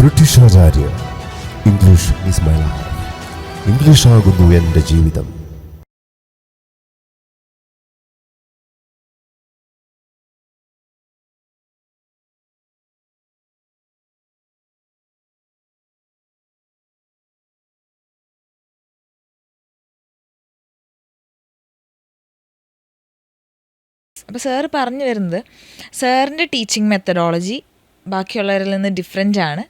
British Acharya English is my life English ആകുന്നു എന്റെ ജീവിതം. അപ്പോൾ സാറ് പറഞ്ഞു വരുന്നത് സാറിന്റെ ടീച്ചിങ് മെത്തഡോളജി ബാക്കിയുള്ളവരിൽ നിന്ന് ഡിഫറെന്റ് ആണ്.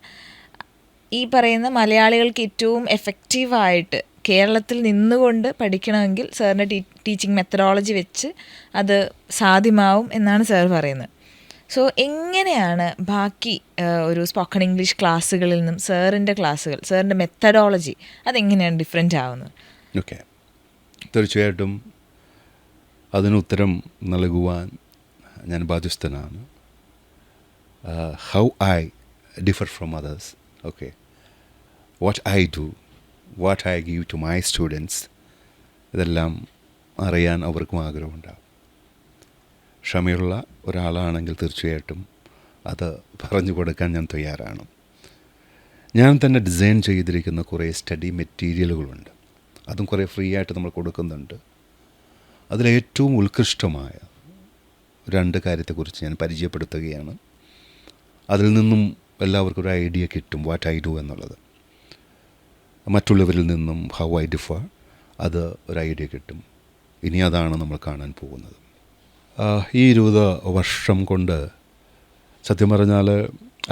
ഈ പറയുന്ന മലയാളികൾക്ക് ഏറ്റവും എഫക്റ്റീവായിട്ട് കേരളത്തിൽ നിന്നുകൊണ്ട് പഠിക്കണമെങ്കിൽ സാറിന്റെ ടീ ടീച്ചിങ് മെത്തഡോളജി വെച്ച് അത് സാധ്യമാവും എന്നാണ് സാർ പറയുന്നത്. സോ എങ്ങനെയാണ് ബാക്കി ഒരു സ്പോക്കൺ ഇംഗ്ലീഷ് ക്ലാസ്സുകളിൽ നിന്നും സാറിന്റെ ക്ലാസ്സുകൾ സാറിന്റെ മെത്തഡോളജി അതെങ്ങനെയാണ് ഡിഫറെന്റ് ആവുന്നത്? ഓക്കെ തീർച്ചയായിട്ടും അതിന് ഉത്തരം നൽകുവാൻ ഞാൻ ബാധ്യസ്ഥനാണ്. How I differ from others, okay, what I do, what I give to my students, ഇതെല്ലാം അറിയാൻ അവർക്കും ആഗ്രഹമുണ്ടാകും ക്ഷമയുള്ള ഒരാളാണെങ്കിൽ തീർച്ചയായിട്ടും അത് പറഞ്ഞു കൊടുക്കാൻ ഞാൻ തയ്യാറാണ്. ഞാൻ തന്നെ ഡിസൈൻ ചെയ്തിരിക്കുന്ന കുറേ സ്റ്റഡി മെറ്റീരിയലുകളുണ്ട് അതും കുറേ ഫ്രീ ആയിട്ട് നമ്മൾ കൊടുക്കുന്നുണ്ട്. അതിലേറ്റവും ഉത്കൃഷ്ടമായ രണ്ട് കാര്യത്തെക്കുറിച്ച് ഞാൻ പരിചയപ്പെടുത്തുകയാണ്. അതിൽ നിന്നും എല്ലാവർക്കും ഒരു ഐഡിയ കിട്ടും വാട്ട് ഐ ഡു എന്നുള്ളത്. മറ്റുള്ളവരിൽ നിന്നും ഹൗ ഐ ഡിഫർ അത് ഒരു ഐഡിയ കിട്ടും. ഇനി അതാണ് നമ്മൾ കാണാൻ പോകുന്നത്. ഈ ഇരുപത് വർഷം കൊണ്ട് സത്യം പറഞ്ഞാൽ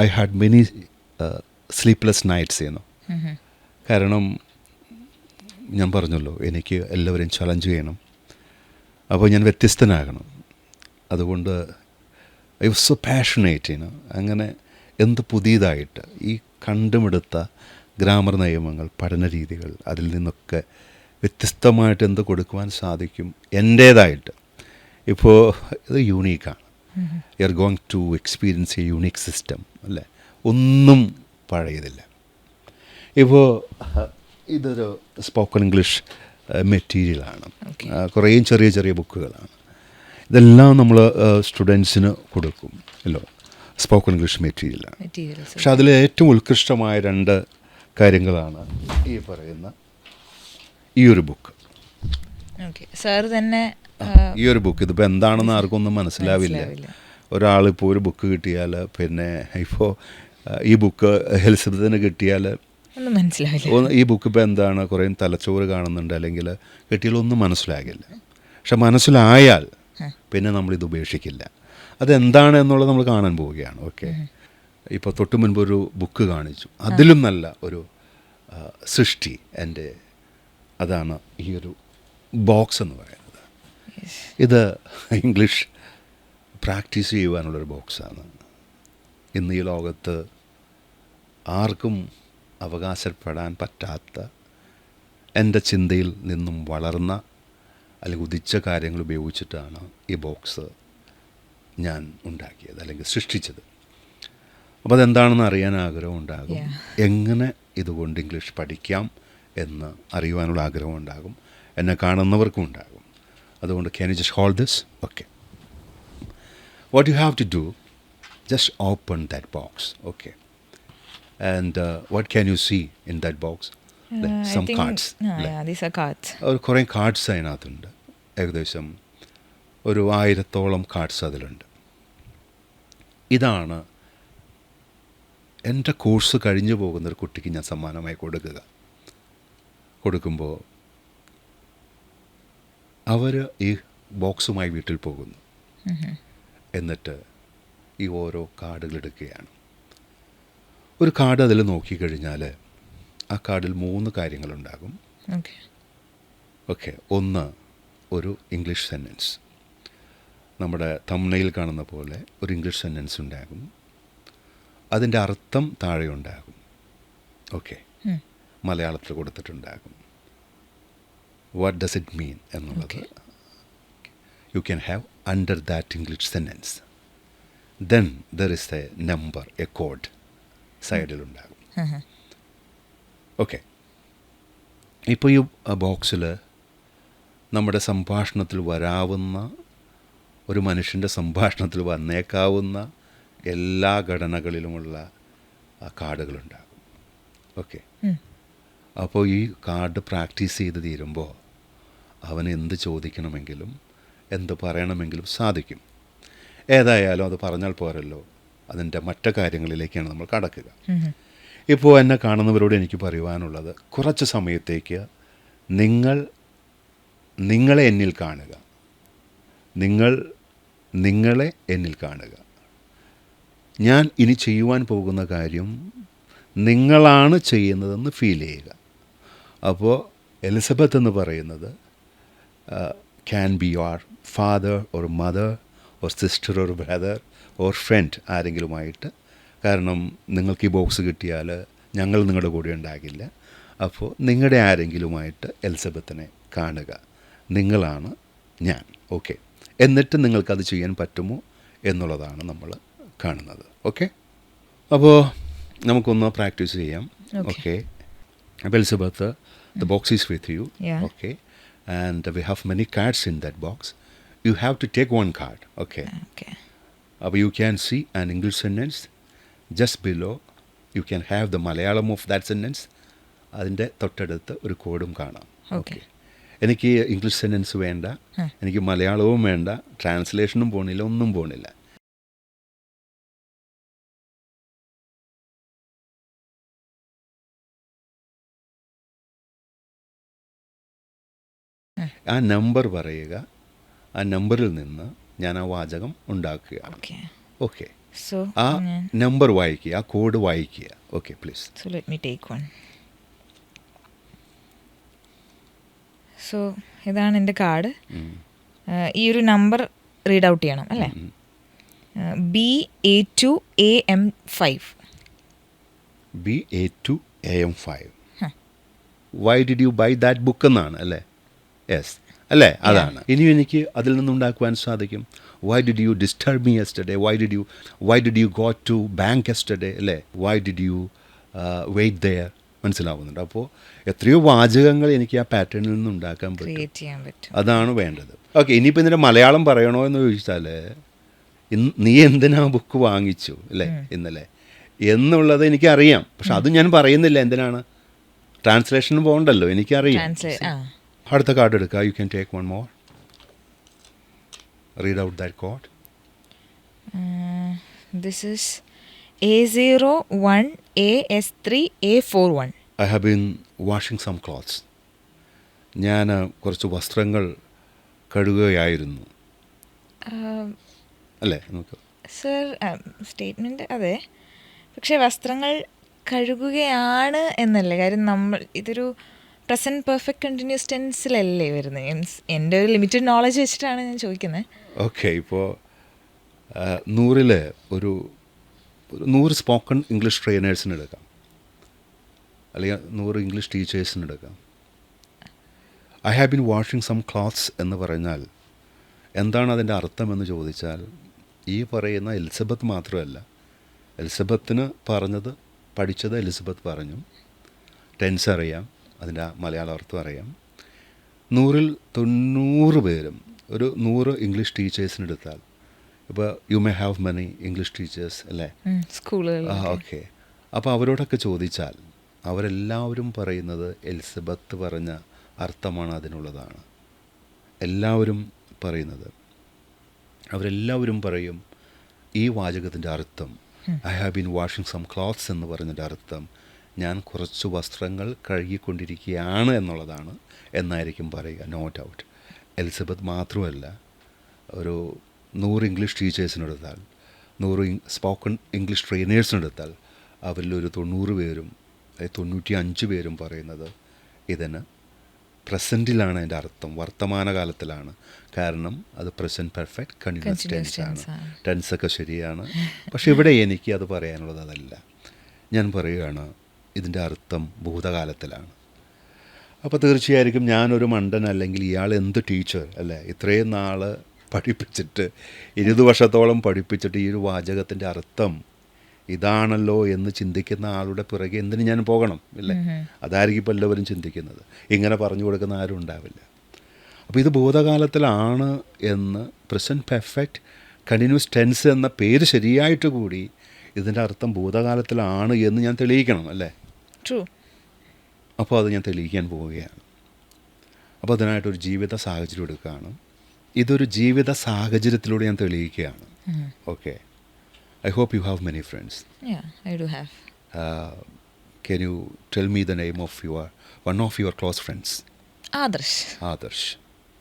I had many sleepless nights ചെയ്യുന്നു. കാരണം ഞാൻ പറഞ്ഞല്ലോ എനിക്ക് എല്ലാവരെയും ചലഞ്ച് ചെയ്യണം. അപ്പോൾ ഞാൻ വ്യത്യസ്തനാകണം. അതുകൊണ്ട് ഐ വാസ് സോ പാഷനേറ്റ് ചെയ്യുന്നു അങ്ങനെ എന്ത് പുതിയതായിട്ട് ഈ കണ്ടുമെടുത്ത ഗ്രാമർ നിയമങ്ങൾ പഠന രീതികൾ അതിൽ നിന്നൊക്കെ വ്യത്യസ്തമായിട്ട് എന്ത് കൊടുക്കുവാൻ സാധിക്കും എന്റേതായിട്ട്. ഇപ്പോൾ ഇത് യൂണീക്കാണ്. You are going to experience a unique system അല്ലേ? ഒന്നും പഴയതില്ല. ഇപ്പോൾ ഇതൊരു സ്പോക്കൺ ഇംഗ്ലീഷ് മെറ്റീരിയലാണ് കുറേ ചെറിയ ചെറിയ ബുക്കുകളാണ്. ഇതെല്ലാം നമ്മൾ സ്റ്റുഡൻസിന് കൊടുക്കും. അല്ലോ? സ്പോക്കൺ ഇംഗ്ലീഷ് മെറ്റീരിയൽ പക്ഷെ അതിൽ ഏറ്റവും ഉത്കൃഷ്ടമായ രണ്ട് കാര്യങ്ങളാണ് ഈ പറയുന്ന ഈ ഒരു ബുക്ക് സാർ തന്നെ ഈ ഒരു ബുക്ക് ഇതിപ്പോൾ എന്താണെന്ന് ആർക്കും ഒന്നും മനസ്സിലാവില്ല. ഒരാളിപ്പോൾ ഒരു ബുക്ക് കിട്ടിയാൽ പിന്നെ ഇപ്പോൾ ഈ ബുക്ക് ഹെൽസത്തിന് കിട്ടിയാൽ ഒന്നും മനസ്സിലാവില്ല. ഈ ബുക്ക് ഇപ്പോൾ എന്താണ്? കുറേ തലച്ചോറ് കാണുന്നുണ്ട്. അല്ലെങ്കിൽ കിട്ടിയാലൊന്നും മനസ്സിലാകില്ല. പക്ഷെ മനസ്സിലായാൽ പിന്നെ നമ്മളിത് ഉപേക്ഷിക്കില്ല. അതെന്താണ് എന്നുള്ളത് നമ്മൾ കാണാൻ പോവുകയാണ്. ഓക്കെ. ഇപ്പോൾ തൊട്ട് മുൻപ് ഒരു ബുക്ക് കാണിച്ചു. അതിലും നല്ല ഒരു സൃഷ്ടി എന്റെ അതാണ് ഈ ഒരു ബോക്സ് എന്ന് പറയുന്നത്. ഇത് ഇംഗ്ലീഷ് പ്രാക്ടീസ് ചെയ്യുവാനുള്ളൊരു ബോക്സാണ്. ഇന്ന് ഈ ലോകത്ത് ആർക്കും അവകാശപ്പെടാൻ പറ്റാത്ത എന്റെ ചിന്തയിൽ നിന്നും വളർന്ന അല്ലെങ്കിൽ ഉദിച്ച കാര്യങ്ങൾ ഉപയോഗിച്ചിട്ടാണ് ഈ ബോക്സ് ഞാൻ ഉണ്ടാക്കിയത് അല്ലെങ്കിൽ സൃഷ്ടിച്ചത്. അപ്പോൾ അതെന്താണെന്ന് അറിയാൻ ആഗ്രഹം ഉണ്ടാകും. എങ്ങനെ ഇതുകൊണ്ട് ഇംഗ്ലീഷ് പഠിക്കാം എന്ന് അറിയുവാനുള്ള ആഗ്രഹം ഉണ്ടാകും. എന്നെ കാണുന്നവർക്കും ഉണ്ടാകും. അതുകൊണ്ട് can you just hold this okay what you have to do just open that box okay and what can you see in that that cards. ഒരു കുറേ കാർഡ്സ് അതിനകത്തുണ്ട്. ഏകദേശം ഒരു ആയിരത്തോളം കാർഡ്സ് അതിലുണ്ട്. ഇതാണ് എന്റെ കോഴ്സ് കഴിഞ്ഞു പോകുന്ന ഒരു കുട്ടിക്ക് ഞാൻ സമ്മാനമായി കൊടുക്കുക. കൊടുക്കുമ്പോൾ അവർ ഈ ബോക്സുമായി വീട്ടിൽ പോകുന്നു. എന്നിട്ട് ഈ ഓരോ കാർഡുകൾ എടുക്കുകയാണ്. ഒരു കാർഡ് അതിൽ നോക്കിക്കഴിഞ്ഞാൽ ആ കാർഡിൽ മൂന്ന് കാര്യങ്ങളുണ്ടാകും. ഓക്കെ. ഒന്ന് ഒരു ഇംഗ്ലീഷ് സെന്റൻസ് നമ്മുടെ തമ്മനയിൽ കാണുന്ന പോലെ ഒരു ഇംഗ്ലീഷ് സെന്റൻസ് ഉണ്ടാകും. അതിന്റെ അർത്ഥം താഴെ ഉണ്ടാകും. ഓക്കെ. മലയാളത്തിൽ കൊടുത്തിട്ടുണ്ടാകും. വാട്ട് ഡസ് ഇറ്റ് മീൻ എന്നുള്ളത് you can have under that English sentence then there is a number a code സൈഡിലുണ്ടാകും. Okay ഇപ്പോൾ ഈ ബോക്സിൽ നമ്മുടെ സംഭാഷണത്തിൽ വരാവുന്ന ഒരു മനുഷ്യന്റെ സംഭാഷണത്തിൽ വന്നേക്കാവുന്ന എല്ലാ ഘടനകളിലുമുള്ള കാർഡുകളുണ്ടാകും. ഓക്കെ. അപ്പോൾ ഈ കാർഡ് പ്രാക്ടീസ് ചെയ്ത് തീരുമ്പോൾ അവന് എന്ത് ചോദിക്കണമെങ്കിലും എന്ത് പറയണമെങ്കിലും സാധിക്കും. ഏതായാലും അത് പറഞ്ഞാൽ പോരല്ലോ. അതിന്റെ മറ്റു കാര്യങ്ങളിലേക്കാണ് നമ്മൾ കടക്കുക. ഇപ്പോൾ എന്നെ കാണുന്നവരോട് എനിക്ക് പറയുവാനുള്ളത് കുറച്ച് സമയത്തേക്ക് നിങ്ങൾ നിങ്ങളെ എന്നിൽ കാണുക. നിങ്ങൾ നിങ്ങളെ എന്നിൽ കാണുക. ഞാൻ ഇനി ചെയ്യുവാൻ പോകുന്ന കാര്യം നിങ്ങളാണ് ചെയ്യുന്നതെന്ന് ഫീൽ ചെയ്യുക. അപ്പോൾ എലിസബത്ത് എന്ന് പറയുന്നത് can be your father or mother or sister or brother or friend ആരെങ്കിലുമായിട്ട് കാരണം നിങ്ങൾക്ക് ഈ ബോക്സ് കിട്ടിയാൽ ഞങ്ങൾ നിങ്ങളുടെ കൂടെ ഉണ്ടാകില്ല. അപ്പോൾ നിങ്ങളുടെ ആരെങ്കിലുമായിട്ട് എലിസബത്തിനെ കാണുക. നിങ്ങളാണ് ഞാൻ. ഓക്കെ. എന്നിട്ട് നിങ്ങൾക്കത് ചെയ്യാൻ പറ്റുമോ എന്നുള്ളതാണ് നമ്മൾ കാണുന്നത്. ഓക്കെ? അപ്പോൾ നമുക്കൊന്ന് പ്രാക്ടീസ് ചെയ്യാം. ഓക്കെ. അപ്പോൾ Elizabeth the box is with you okay. And we have many cards in in box you have to take one card okay. അപ്പോൾ you can see an English sentence. Just below you can have the Malayalam of that sentence അതിന്റെ തൊട്ടടുത്ത് ഒരു കോഡും കാണാം. Okay എനിക്ക് English sentence വേണ്ട. എനിക്ക് മലയാളവും വേണ്ട. ട്രാൻസ്ലേഷനും പോണില്ല ഒന്നും പോണില്ല. ആ. നമ്പർ പറയുക. ആ നമ്പറിൽ നിന്ന് ഞാൻ ആ വാചകം ഉണ്ടാക്കുകയാണ്. ഓക്കെ സോ ആ നമ്പർ വായിക്കുക ആ കോഡ് വായിക്കുക. Okay please so let me take one so ഇതാണ് എന്റെ കാർഡ് ഈ ഒരു നമ്പർ റീഡ് ഔട്ട് ചെയ്യണം അല്ലേ? B A two A M five B A two A M five why did you buy that book എന്നാണ് അല്ലേ? Yes അല്ലേ? അതാണ്. ഇനിയും എനിക്ക് അതിൽ നിന്നുണ്ടാക്കുവാൻ സാധിക്കും? Why did you disturb me yesterday why did you why did you go to bank yesterday അല്ലേ? Why did you wait there മനസ്സിലാവുന്നുണ്ട്. അപ്പോൾ എത്രയോ വാചകങ്ങൾ എനിക്ക് ആ പാറ്റേണിൽ നിന്ന് ഉണ്ടാക്കാൻ പറ്റും. അതാണ് വേണ്ടത്. ഓക്കെ ഇനിയിപ്പോൾ ഇതിന്റെ മലയാളം പറയണോ എന്ന് ചോദിച്ചാൽ നീ എന്തിനാ ബുക്ക് വാങ്ങിച്ചു? അല്ലേ? ഇന്നലെ. എന്നുള്ളത് എനിക്കറിയാം. പക്ഷെ അത് ഞാൻ പറയുന്നില്ല. എന്തിനാണ്? ട്രാൻസ്ലേഷന് പോകണ്ടല്ലോ എനിക്കറിയാം. അടുത്ത കാർഡ് എടുക്കുക you can take one more read out that code this is A zero one A S three A four one I have been washing some clothes ഞാൻ കുറച്ച് വസ്ത്രങ്ങൾ കഴുകുകയായിരുന്നു. അല്ലേ? നമുക്ക് സർ സ്റ്റേറ്റ്മെന്റ് അതെ. പക്ഷേ വസ്ത്രങ്ങൾ കഴുകുകയാണ് എന്നല്ലേ? കാര്യം നമ്മൾ ഇതൊരു പ്രസന്റ് പെർഫെക്റ്റ് കണ്ടിന്യൂസ് ടെൻസിലല്ലേ വരുന്നത് മീൻസ് എന്റെ ഒരു ലിമിറ്റഡ് നോളജ് വെച്ചിട്ടാണ് ഞാൻ ചോദിക്കുന്നത് ഓക്കെ ഇപ്പോൾ നൂറിൽ ഒരു നൂറ് സ്പോക്കൺ ഇംഗ്ലീഷ് ട്രെയിനേഴ്സിന് എടുക്കാം. അല്ലെങ്കിൽ നൂറ് ഇംഗ്ലീഷ് ടീച്ചേഴ്സിന് എടുക്കാം. I have been washing some clothes എന്ന് പറഞ്ഞാൽ എന്താണ് അതിന്റെ അർത്ഥം എന്ന് ചോദിച്ചാൽ ഈ പറയുന്ന എലിസബത്ത് മാത്രമല്ല. എലിസബത്തിന് പറഞ്ഞത് പഠിച്ചത് എലിസബത്ത് പറഞ്ഞു. ടെൻസ് അറിയാം. അതിന്റെ മലയാള അർത്ഥം അറിയാം. നൂറിൽ തൊണ്ണൂറ് പേരും ഒരു നൂറ് ഇംഗ്ലീഷ് ടീച്ചേഴ്സിന് എടുത്താൽ ഇപ്പോൾ you may have many English teachers അല്ലേ? സ്കൂളുകൾ ആ ഓക്കെ. അപ്പോൾ അവരോടൊക്കെ ചോദിച്ചാൽ അവരെല്ലാവരും പറയുന്നത് എൽസബത്ത് പറഞ്ഞ അർത്ഥമാണ് അതിനുള്ളതാണ്. എല്ലാവരും പറയുന്നത്. അവരെല്ലാവരും പറയും ഈ വാചകത്തിന്റെ അർത്ഥം I have been washing some clothes എന്ന് പറഞ്ഞതിന്റെ അർത്ഥം ഞാൻ കുറച്ച് വസ്ത്രങ്ങൾ കഴുകിക്കൊണ്ടിരിക്കുകയാണ് എന്നുള്ളതാണ് എന്നായിരിക്കും പറയുക നോ ഡൗട്ട് എലിസബത്ത് മാത്രമല്ല ഒരു നൂറ് ഇംഗ്ലീഷ് ടീച്ചേഴ്സിനെടുത്താൽ നൂറ് സ്പോക്കൺ ഇംഗ്ലീഷ് ട്രെയിനേഴ്സിനെടുത്താൽ അവരിലൊരു തൊണ്ണൂറ് പേരും തൊണ്ണൂറ്റി അഞ്ച് പേരും പറയുന്നത് ഇതിന് പ്രസന്റിലാണ് അതിന്റെ അർത്ഥം വർത്തമാനകാലത്തിലാണ്. കാരണം അത് പ്രസന്റ് പെർഫെക്റ്റ് കണ്ടിന്യൂസ് ടെൻസ് ആണ്. ടെൻസൊക്കെ ശരിയാണ്. പക്ഷെ ഇവിടെ എനിക്ക് അത് പറയാനുള്ളത് അതല്ല. ഞാൻ പറയുകയാണ് ഇതിന്റെ അർത്ഥം ഭൂതകാലത്തിലാണ്. അപ്പോൾ തീർച്ചയായിരിക്കും ഞാനൊരു മണ്ടൻ അല്ലെങ്കിൽ ഇയാൾ എന്ത് ടീച്ചർ അല്ലേ? ഇത്രയും നാൾ പഠിപ്പിച്ചിട്ട് ഇരുപത് വർഷത്തോളം പഠിപ്പിച്ചിട്ട് ഈ ഒരു വാചകത്തിന്റെ അർത്ഥം ഇതാണല്ലോ എന്ന് ചിന്തിക്കുന്ന ആളുടെ പിറകെ എന്തിനു ഞാൻ പോകണം ഇല്ലേ അതായിരിക്കും ഇപ്പോൾ എല്ലാവരും ചിന്തിക്കുന്നത്. ഇങ്ങനെ പറഞ്ഞു കൊടുക്കുന്ന ആരും ഉണ്ടാവില്ല. അപ്പോൾ ഇത് ഭൂതകാലത്തിലാണ് എന്ന് പ്രസന്റ് പെർഫെക്റ്റ് കണ്ടിന്യൂസ് ടെൻസ് എന്ന പേര് ശരിയായിട്ട് കൂടി ഇതിന്റെ അർത്ഥം ഭൂതകാലത്തിലാണ് എന്ന് ഞാൻ തെളിയിക്കണം അല്ലേ? ട്രൂ അപ്പോൾ അത് ഞാൻ തെളിയിക്കാൻ പോവുകയാണ്. അപ്പോൾ അതിനായിട്ടൊരു ജീവിത സാഹചര്യം എടുക്കുകയാണ്. ഇതൊരു ജീവിത സാഹചര്യത്തിലൂടെ ഞാൻ തെളിയിക്കുകയാണ്. Okay I hope you have many friends can you tell me the name of your one of your close friends Adarsh Adarsh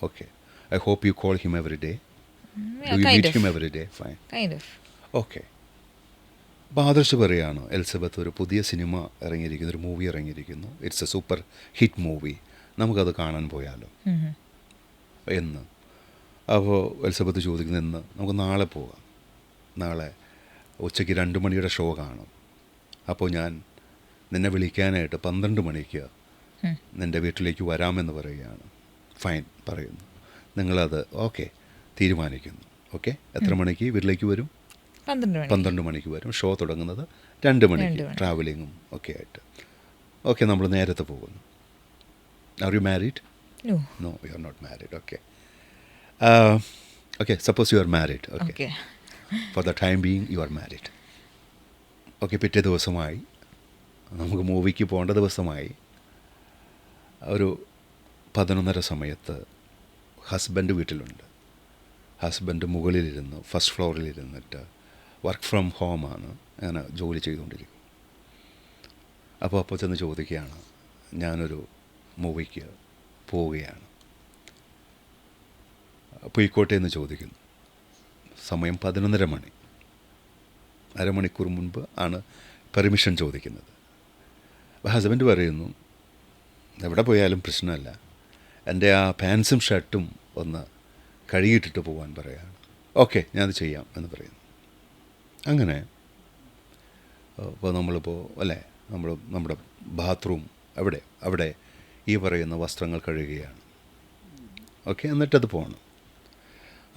okay I hope you call him every day do you meet. Him every day fine okay അപ്പോൾ ആദർശ് പറയുകയാണ് Elizabeth ഒരു പുതിയ cinema ഇറങ്ങിയിരിക്കുന്നു ഒരു movie ഇറങ്ങിയിരിക്കുന്നു. It's a super hit movie നമുക്കത് കാണാൻ പോയാലോ? എന്ന്. അപ്പോൾ എൽസബത്ത് ചോദിക്കുന്നത് എന്ന് നമുക്ക് നാളെ പോകാം. നാളെ ഉച്ചയ്ക്ക് രണ്ട് മണിയുടെ ഷോ കാണും. അപ്പോൾ ഞാൻ നിന്നെ വിളിക്കാനായിട്ട് പന്ത്രണ്ട് മണിക്ക് നിന്റെ വീട്ടിലേക്ക് വരാമെന്ന് പറയുകയാണ്. ഫൈൻ പറയുന്നു. നിങ്ങളത് ഓക്കെ തീരുമാനിക്കുന്നു. ഓക്കെ? എത്ര മണിക്ക് വീട്ടിലേക്ക് വരും? പന്ത്രണ്ട് മണി പന്ത്രണ്ട് മണിക്ക് വരും. ഷോ തുടങ്ങുന്നത് രണ്ട് മണിക്ക്. ട്രാവലിങ്ങും ഒക്കെ ആയിട്ട്. ഓക്കെ നമ്മൾ നേരത്തെ പോകുന്നു. Are you married no you are not married okay okay suppose you are married. Okay for the time being you are married okay പിറ്റേ ദിവസമായി. നമുക്ക് മൂവിക്ക് പോകേണ്ട ദിവസമായി. ഒരു പതിനൊന്നര സമയത്ത് ഹസ്ബൻഡ് വീട്ടിലുണ്ട്. ഹസ്ബൻഡ് മുകളിലിരുന്ന് ഫസ്റ്റ് ഫ്ലോറിലിരുന്നിട്ട് വർക്ക് ഫ്രം ഹോമാണ് അങ്ങനെ ജോലി ചെയ്തുകൊണ്ടിരിക്കും അപ്പോൾ അപ്പോൾ ചെന്ന് ചോദിക്കുകയാണ് ഞാനൊരു മൂവിക്ക് പോവുകയാണ്. പൊയ്ക്കോട്ടെ എന്ന് ചോദിക്കുന്നു. സമയം പതിനൊന്നര മണി. അരമണിക്കൂർ മുൻപ് ആണ് പെർമിഷൻ ചോദിക്കുന്നത്. ഹസ്ബൻഡ് പറയുന്നു എവിടെ പോയാലും പ്രശ്നമല്ല. എന്റെ ആ പാൻസും ഷർട്ടും ഒന്ന് കഴുകിയിട്ടിട്ട് പോകാൻ പറയുകയാണ് ഓക്കെ ഞാനത് ചെയ്യാം എന്ന് പറയുന്നു. അങ്ങനെ. ഇപ്പോൾ നമ്മളിപ്പോൾ അല്ലേ? നമ്മൾ നമ്മുടെ ബാത്റൂം അവിടെ അവിടെ ഈ പറയുന്ന വസ്ത്രങ്ങൾ കഴുകുകയാണ്. ഓക്കെ എന്നിട്ടത് പോകണം.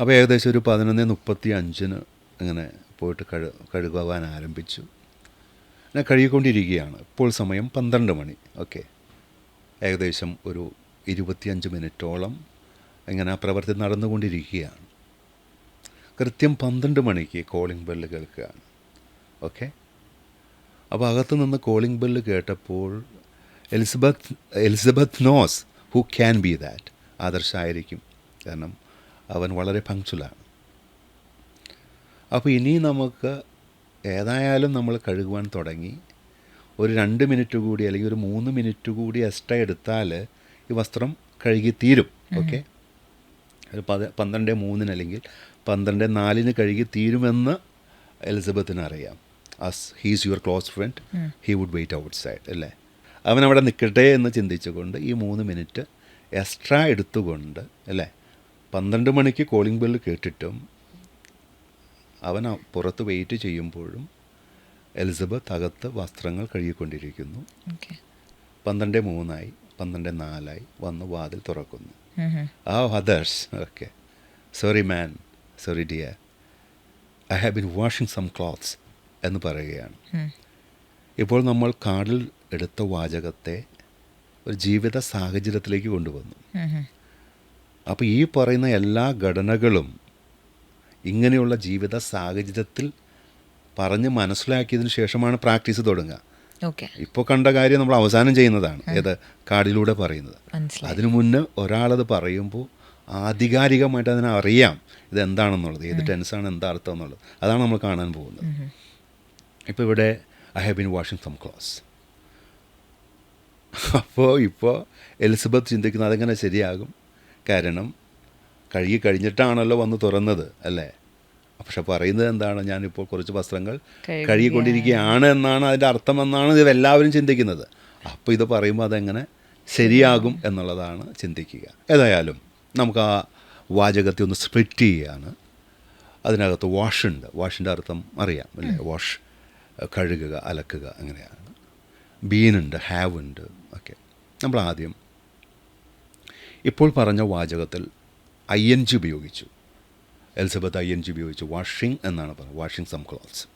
അപ്പോൾ ഏകദേശം ഒരു പതിനൊന്ന് മുപ്പത്തി അഞ്ചിന് ഇങ്ങനെ പോയിട്ട് കഴു കഴുകുവാൻ ആരംഭിച്ചു. ഞാൻ കഴുകിക്കൊണ്ടിരിക്കുകയാണ്. ഇപ്പോൾ സമയം പന്ത്രണ്ട് മണി. ഓക്കെ. ഏകദേശം ഒരു ഇരുപത്തിയഞ്ച് മിനിറ്റോളം ഇങ്ങനെ ആ പ്രവൃത്തി നടന്നുകൊണ്ടിരിക്കുകയാണ്. കൃത്യം പന്ത്രണ്ട് മണിക്ക് കോളിംഗ് ബെല്ല് കേൾക്കുകയാണ്. ഓക്കെ അപ്പോൾ അകത്തു നിന്ന് കോളിംഗ് ബെല്ല് കേട്ടപ്പോൾ Elizabeth Elizabeth knows who can be that ആദർശമായിരിക്കും കാരണം അവൻ വളരെ പങ്ക്ച്വലാണ് അപ്പോൾ ഇനി നമുക്ക് ഏതായാലും നമ്മൾ കഴുകുവാൻ തുടങ്ങി. ഒരു രണ്ട് മിനിറ്റ് കൂടി അല്ലെങ്കിൽ ഒരു മൂന്ന് മിനിറ്റ് കൂടി എക്സ്ട്രാ എടുത്താൽ ഈ വസ്ത്രം കഴുകി തീരും ഓക്കെ ഒരു പത് പന്ത്രണ്ട് മൂന്നിന് അല്ലെങ്കിൽ പന്ത്രണ്ട് നാലിന് കഴുകി തീരുമെന്ന് എലിസബത്തിന് അറിയാം. As he's your close friend he would wait outside അല്ലേ? അവൻ അവിടെ നിൽക്കട്ടെ എന്ന് ചിന്തിച്ചുകൊണ്ട് ഈ മൂന്ന് മിനിറ്റ് എക്സ്ട്രാ എടുത്തുകൊണ്ട് അല്ലേ? പന്ത്രണ്ട് മണിക്ക് കോളിംഗ് ബെല്ല് കേട്ടിട്ടും അവൻ പുറത്ത് വെയിറ്റ് ചെയ്യുമ്പോഴും എലിസബത്ത് അകത്ത് വസ്ത്രങ്ങൾ കഴുകിക്കൊണ്ടിരിക്കുന്നു. പന്ത്രണ്ട് മൂന്നായി പന്ത്രണ്ട് നാലായി വന്ന് വാതിൽ തുറക്കുന്നു. ആ others okay sorry man sorry dear I have been washing some clothes എന്ന് പറയുകയാണ്. ഇപ്പോൾ നമ്മൾ കാർഡിൽ എടുത്ത വാചകത്തെ ഒരു ജീവിത സാഹചര്യത്തിലേക്ക് കൊണ്ടുവന്നു. അപ്പോൾ ഈ പറയുന്ന എല്ലാ ഘടനകളും ഇങ്ങനെയുള്ള ജീവിത സാഹചര്യത്തിൽ പറഞ്ഞ് മനസ്സിലാക്കിയതിന് ശേഷമാണ് പ്രാക്ടീസ് തുടങ്ങുക. ഇപ്പോൾ കണ്ട കാര്യം നമ്മൾ അവസാനം ചെയ്യുന്നതാണ്. ഏത്? കാർഡിലൂടെ പറയുന്നത്. അതിനു മുന്നേ ഒരാളത് പറയുമ്പോൾ ആധികാരികമായിട്ട് അതിനെ അറിയാം ഇതെന്താണെന്നുള്ളത് ഏത് ടെൻസാണ് എന്താ അർത്ഥം എന്നുള്ളത്. അതാണ് നമ്മൾ കാണാൻ പോകുന്നത്. ഇപ്പോൾ ഇവിടെ I have been washing some clothes അപ്പോൾ ഇപ്പോൾ എലിസബത്ത് ചിന്തിക്കുന്നത് അതെങ്ങനെ ശരിയാകും? കാരണം കഴുകി കഴിഞ്ഞിട്ടാണല്ലോ വന്ന് തുറന്നത് അല്ലേ? പക്ഷെ പറയുന്നത് എന്താണ്? ഞാനിപ്പോൾ കുറച്ച് വസ്ത്രങ്ങൾ കഴുകിക്കൊണ്ടിരിക്കുകയാണ് എന്നാണ് അതിന്റെ അർത്ഥം എന്നാണ് ഇതെല്ലാവരും ചിന്തിക്കുന്നത്. അപ്പോൾ ഇത് പറയുമ്പോൾ അതെങ്ങനെ ശരിയാകും എന്നുള്ളതാണ് ചിന്തിക്കുക. ഏതായാലും നമുക്ക് ആ വാചകത്തെ ഒന്ന് സ്പ്ലിറ്റ് ചെയ്യുകയാണ് അതിനകത്ത് വാഷുണ്ട് വാഷിന്റെ അർത്ഥം അറിയാം അല്ലേ? വാഷ് കഴുകുക അലക്കുക അങ്ങനെയാണ്. ബീനുണ്ട് ഹാവ് ഉണ്ട് ഓക്കെ നമ്മൾ ആദ്യം ഇപ്പോൾ പറഞ്ഞ വാചകത്തിൽ ഐ എൻ ജി ഉപയോഗിച്ചു. എലിസബത്ത് ഐ എൻ ജി ഉപയോഗിച്ചു. വാഷിംഗ് എന്നാണ് പറഞ്ഞത്. വാഷിംഗ് സം ക്ലോത്ത്സ്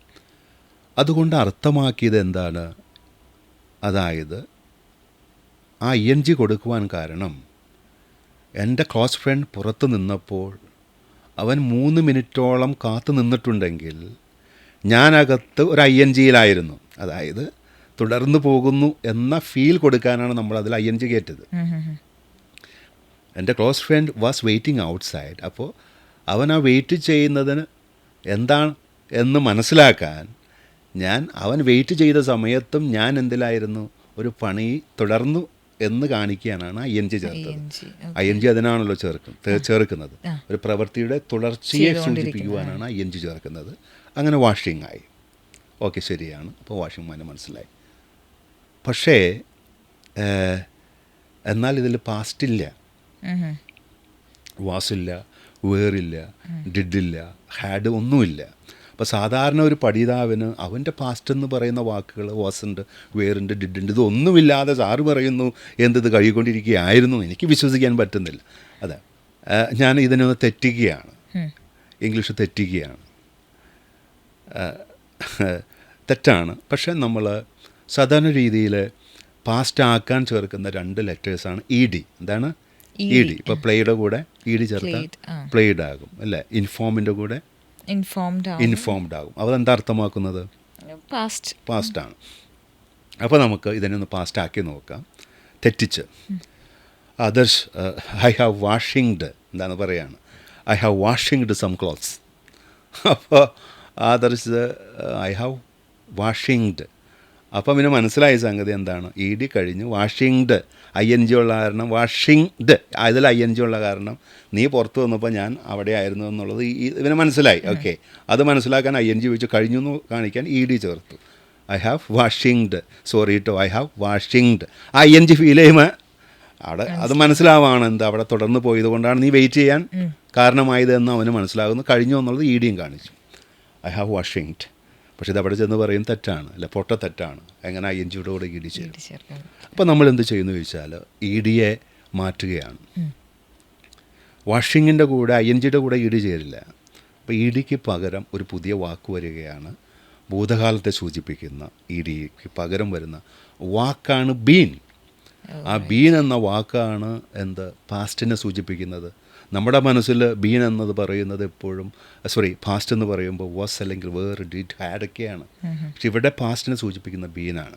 അതുകൊണ്ട് അർത്ഥമാക്കിയത് എന്താണ്? അതായത് ആ ഐ എൻ ജി കൊടുക്കുവാൻ കാരണം എന്റെ ക്ലോസ് ഫ്രണ്ട് പുറത്ത് നിന്നപ്പോൾ അവൻ മൂന്ന് മിനിറ്റോളം കാത്തു നിന്നിട്ടുണ്ടെങ്കിൽ ഞാനകത്ത് ഒരു ഐ എൻ ജിയിലായിരുന്നു. അതായത് തുടർന്ന് പോകുന്നു എന്ന ഫീൽ കൊടുക്കാനാണ് നമ്മൾ അതിൽ ഐ എൻ ജി കയറ്റത്. എന്റെ close friend was waiting outside അപ്പോൾ അവൻ ആ വെയിറ്റ് ചെയ്യുന്നതിന് എന്താണ് എന്ന് മനസ്സിലാക്കാൻ ഞാൻ അവൻ വെയിറ്റ് ചെയ്ത സമയത്തും ഞാൻ എന്തിലായിരുന്നു? ഒരു പണി തുടർന്നു എന്ന് കാണിക്കാനാണ് ഐ എൻ ജി ചേർത്തത്. ഐ എൻ ജി അതിനാണല്ലോ ചേർക്കും ചേർക്കുന്നത്. ഒരു പ്രവൃത്തിയുടെ തുടർച്ചയെ സൂചിപ്പിക്കുവാനാണ് ഐ എൻ ജി ചേർക്കുന്നത്. അങ്ങനെ വാഷിംഗ് ആയി ഓക്കെ ശരിയാണ്. അപ്പോൾ വാഷിംഗ് മാനെ മനസ്സിലായി. പക്ഷേ എന്നാൽ ഇതിൽ പാസ്റ്റില്ല. വാസില്ല വേറില്ല ഡിഡില്ല ഹാഡ് ഒന്നുമില്ല. അപ്പോൾ സാധാരണ ഒരു പഠിതാവിന് അവന്റെ പാസ്റ്റ് എന്ന് പറയുന്ന വാക്കുകൾ വാസുണ്ട് വേറുണ്ട് ഡിഡുണ്ട് ഇതൊന്നുമില്ലാതെ സാറ് പറയുന്നു എന്തിത് കഴുകിക്കൊണ്ടിരിക്കുകയായിരുന്നു. എനിക്ക് വിശ്വസിക്കാൻ പറ്റുന്നില്ല. അതെ. ഞാൻ ഇതിനൊന്ന് തെറ്റിക്കുകയാണ്. ഉം. ഇംഗ്ലീഷ് തെറ്റിക്കുകയാണ്. തെറ്റാണ്. പക്ഷേ നമ്മൾ സാധാരണ രീതിയിൽ പാസ്റ്റ് ആക്കാൻ ചേർക്കുന്ന രണ്ട് ലെറ്റേഴ്സാണ് ഇ ഡി എന്താണ്? ഇ. ഡി ഇപ്പോൾ പ്ലേയുടെ കൂടെ ഇ ഡി ചേർത്താൽ പ്ലേഡ് ആകും. അല്ലേ? ഇൻഫോമിന്റെ കൂടെ ഇൻഫോംഡ് ആകും അതെന്താ അർത്ഥമാക്കുന്നത്? പാസ്റ്റ് ആണ്. അപ്പോൾ നമുക്ക് ഇതിനെ ഒന്ന് പാസ്റ്റ് ആക്കി നോക്കാം. തെറ്റിച്ച്. അതേഴ്സ് ഐ ഹാവ് വാഷിങ്ഡ് എന്താണ് പറയുകയാണ് I have washinged some clothes അപ്പോൾ അതേഴ്സ് ഐ ഹാവ് വാഷിങ്ഡ് അപ്പം പിന്നെ മനസ്സിലായ സംഗതി എന്താണ്? ഇ ഡി കഴിഞ്ഞ് വാഷിങ്ഡ് ഐ എൻ ജി ഉള്ള കാരണം വാഷിങ്ഡ് അതിൽ ഐ എൻ ജി ഉള്ള കാരണം നീ പുറത്ത് വന്നപ്പോൾ ഞാൻ അവിടെ ആയിരുന്നു എന്നുള്ളത് ഈ ഇവന് മനസ്സിലായി. ഓക്കെ അത് മനസ്സിലാക്കാൻ ഐ എൻ ജി വെച്ച് കഴിഞ്ഞു എന്ന് കാണിക്കാൻ ഇ ഡി ചേർത്തു. I have washinged sorry two I have washinged I N G feel ചെയ്യുമ്പോൾ അവിടെ അത് മനസ്സിലാവാണ് എന്താ അവിടെ തുടർന്ന് പോയത് കൊണ്ടാണ് നീ വെയിറ്റ് ചെയ്യാൻ കാരണമായത് എന്ന് അവന് മനസ്സിലാകുന്നു. കഴിഞ്ഞു എന്നുള്ളത് ഇ ഡിയും കാണിച്ചു. ഐ ഹാവ് വാഷിങ്ഡ് പക്ഷെ ഇത് അവിടെ ചെന്ന് പറയും തെറ്റാണ് അല്ല പൊട്ട തെറ്റാണ്. എങ്ങനെ ഐ എൻ ജിയുടെ കൂടെ ഇ ഡി അപ്പോൾ നമ്മൾ എന്ത് ചെയ്യുന്നു ചോദിച്ചാൽ ഇ ഡിയെ മാറ്റുകയാണ്. വാഷിങ്ങിന്റെ കൂടെ ഐ എൻ ജിയുടെ കൂടെ ഇ ഡി ചേരില്ല. അപ്പോൾ ഇ ഡിക്ക് പകരം ഒരു പുതിയ വാക്ക് വരികയാണ് ഭൂതകാലത്തെ സൂചിപ്പിക്കുന്ന ഇ ഡിക്ക് പകരം വരുന്ന വാക്കാണ് ബീൻ. ആ ബീൻ എന്ന വാക്കാണ് എന്ത് പാസ്റ്റിനെ സൂചിപ്പിക്കുന്നത്. നമ്മുടെ മനസ്സിൽ ബീൻ എന്നത് പറയുന്നത് എപ്പോഴും സോറി പാസ്റ്റ് എന്ന് പറയുമ്പോൾ വാസ് അല്ലെങ്കിൽ വേർ ഡിഡ് ഹാഡ് ഒക്കെയാണ്. പക്ഷെ ഇവിടെ പാസ്റ്റിനെ സൂചിപ്പിക്കുന്ന ബീനാണ്.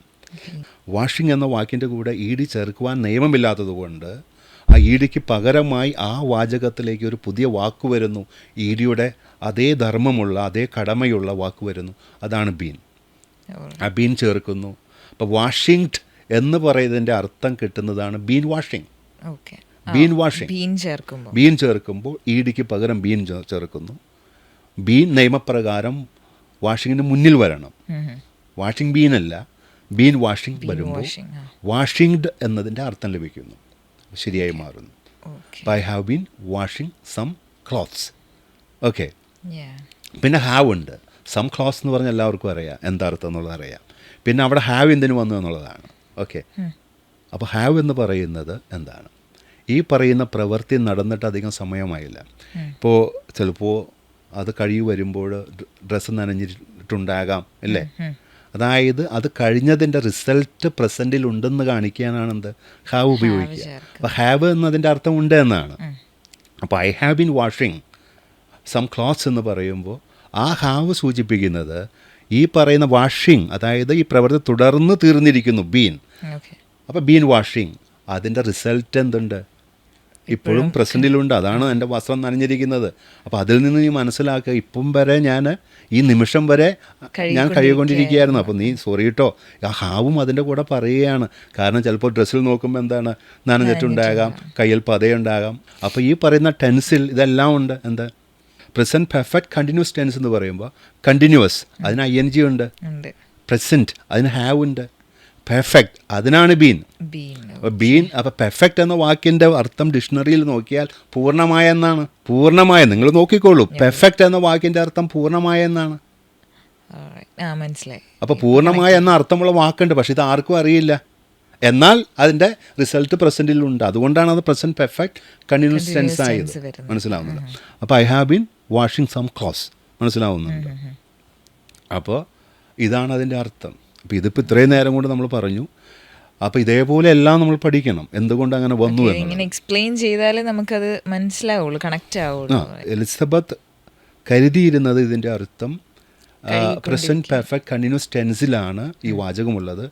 വാഷിംഗ് എന്ന വാക്കിന്റെ കൂടെ ഡി ചേർക്കുവാൻ നിയമമില്ലാത്തതുകൊണ്ട് ആ ഇ ഡിക്ക് പകരമായി ആ വാചകത്തിലേക്ക് ഒരു പുതിയ വാക്ക് വരുന്നു. ഈടിയുടെ അതേ ധർമ്മമുള്ള അതേ കടമയുള്ള വാക്ക് വരുന്നു. അതാണ് ബീൻ. ആ ബീൻ ചേർക്കുന്നു. അപ്പോൾ വാഷിംഗ് എന്ന് പറയുന്നതിന്റെ അർത്ഥം കിട്ടുന്നതാണ് been washing okay been washing. Been ചേർക്കുമ്പോൾ. ബീൻ ചേർക്കുമ്പോൾ ഇ ഡിക്ക് പകരം ബീൻ ചേർക്കുന്നു. ബീൻ നിയമപ്രകാരം വാഷിങ്ങിന് മുന്നിൽ വരണം. വാഷിംഗ് ബീനല്ല ബീൻ വാഷിംഗ് വരുമ്പോൾ. വാഷിങ്ഡ് എന്നതിന്റെ അർത്ഥം ലഭിക്കുന്നു. ശരിയായി മാറുന്നു. I have been washing some clothes okay പിന്നെ ഹാവ് ഉണ്ട്. സം ക്ലോത്ത്സ് എന്ന് പറഞ്ഞാൽ എല്ലാവർക്കും അറിയാം. എന്താ അർത്ഥം എന്നുള്ളത് അറിയാം. പിന്നെ അവിടെ ഹാവ് എന്തിനു വന്നു എന്നുള്ളതാണ്. ഓക്കെ അപ്പോൾ ഹാവ് എന്ന് പറയുന്നത് എന്താണ്? ഈ പറയുന്ന പ്രവൃത്തി നടന്നിട്ട് അധികം സമയമായില്ല. ഇപ്പോൾ ചിലപ്പോൾ അത് കഴിവ് വരുമ്പോൾ ഡ്രസ്സ് നനഞ്ഞിട്ടുണ്ടാകാം അല്ലേ? അതായത് അത് കഴിഞ്ഞതിന്റെ റിസൾട്ട് പ്രസന്റിൽ ഉണ്ടെന്ന് കാണിക്കാനാണ് എന്ത് ഹാവ് ഉപയോഗിക്കുക അപ്പോൾ ഹാവ് എന്നതിന്റെ അർത്ഥം ഉണ്ട് എന്നാണ്. അപ്പോൾ I have been washing some clothes എന്ന് പറയുമ്പോൾ ആ ഹാവ് സൂചിപ്പിക്കുന്നത് ഈ പറയുന്ന വാഷിങ് അതായത് ഈ പ്രവൃത്തി തുടർന്ന് തീർന്നിരിക്കുന്നു ബീൻ. അപ്പോൾ ബീൻ വാഷിങ് അതിന്റെ റിസൾട്ട് എന്തുണ്ട്? ഇപ്പോഴും പ്രസന്റിലുണ്ട് അതാണ് എന്റെ വസ്ത്രം നനഞ്ഞിരിക്കുന്നത്. അപ്പോൾ അതിൽ നിന്ന് നീ മനസ്സിലാക്കുക ഇപ്പം വരെ ഞാൻ ഈ നിമിഷം വരെ ഞാൻ കഴിയുകൊണ്ടിരിക്കുകയായിരുന്നു അപ്പോൾ നീ സോറി കേട്ടോ ആ ഹാവും അതിന്റെ കൂടെ പറയുകയാണ്. കാരണം ചിലപ്പോൾ ഡ്രസ്സിൽ നോക്കുമ്പോൾ എന്താണ്? നനഞ്ഞിട്ടുണ്ടാകാം കയ്യിൽ പതയുണ്ടാകാം. അപ്പോൾ ഈ പറയുന്ന ടെൻസിൽ ഇതെല്ലാം ഉണ്ട്. എന്താ? പ്രസന്റ് പെർഫെക്റ്റ് കണ്ടിന്യൂസ് ടെൻസ് എന്ന് പറയുമ്പോൾ കണ്ടിന്യൂസ് അതിന് ഐ എൻ ജി ഉണ്ട്. ഉണ്ട്. പ്രസന്റ് അതിന് ഹാവ് ഉണ്ട്. പെർഫെക്റ്റ് അതിനാണ് ബീൻ. ബീൻ അപ്പോൾ പെർഫെക്റ്റ് എന്ന വാക്കിന്റെ അർത്ഥം ഡിക്ഷണറിയിൽ നോക്കിയാൽ പൂർണമായ എന്നാണ്. പൂർണമായ നിങ്ങൾ നോക്കിക്കോളൂ. പെർഫെക്റ്റ് എന്ന വാക്കിന്റെ അർത്ഥം പൂർണമായ എന്നാണ്. മനസ്സിലായി. അപ്പോൾ പൂർണമായ എന്ന അർത്ഥമുള്ള വാക്കുണ്ട് പക്ഷെ ഇത് ആർക്കും അറിയില്ല. എന്നാൽ അതിന്റെ റിസൾട്ട് പ്രസന്റിലുണ്ട് അതുകൊണ്ടാണ് അത് പ്രസന്റ് പെർഫെക്റ്റ് കണ്ടിന്യൂസ് ടെൻസ് ആയത്. മനസ്സിലാവുന്നത് അപ്പോൾ I have been washing some clothes മനസ്സിലാവുന്നുണ്ട്? അപ്പോൾ ഇതാണ് അതിന്റെ അർത്ഥം. അപ്പോൾ ഇതിപ്പോൾ ഇത്രയും നേരം കൊണ്ട് നമ്മൾ പറഞ്ഞു. അപ്പോൾ ഇതേപോലെ എല്ലാം നമ്മൾ പഠിക്കണം. എന്തുകൊണ്ട് അങ്ങനെ വന്നു ഇങ്ങനെ എക്സ്പ്ലെയിൻ ചെയ്താലേ നമുക്കത് മനസ്സിലാവുള്ളൂ കണക്ട് ആ ആവുള്ളൂ എലിസബത്ത് കരുതിയിരുന്നത് ഇതിന്റെ അർത്ഥം പ്രസന്റ് പെർഫെക്റ്റ് കണ്ടിന്യൂസ് ടെൻസിലാണ് ഈ വാചകമുള്ളത്.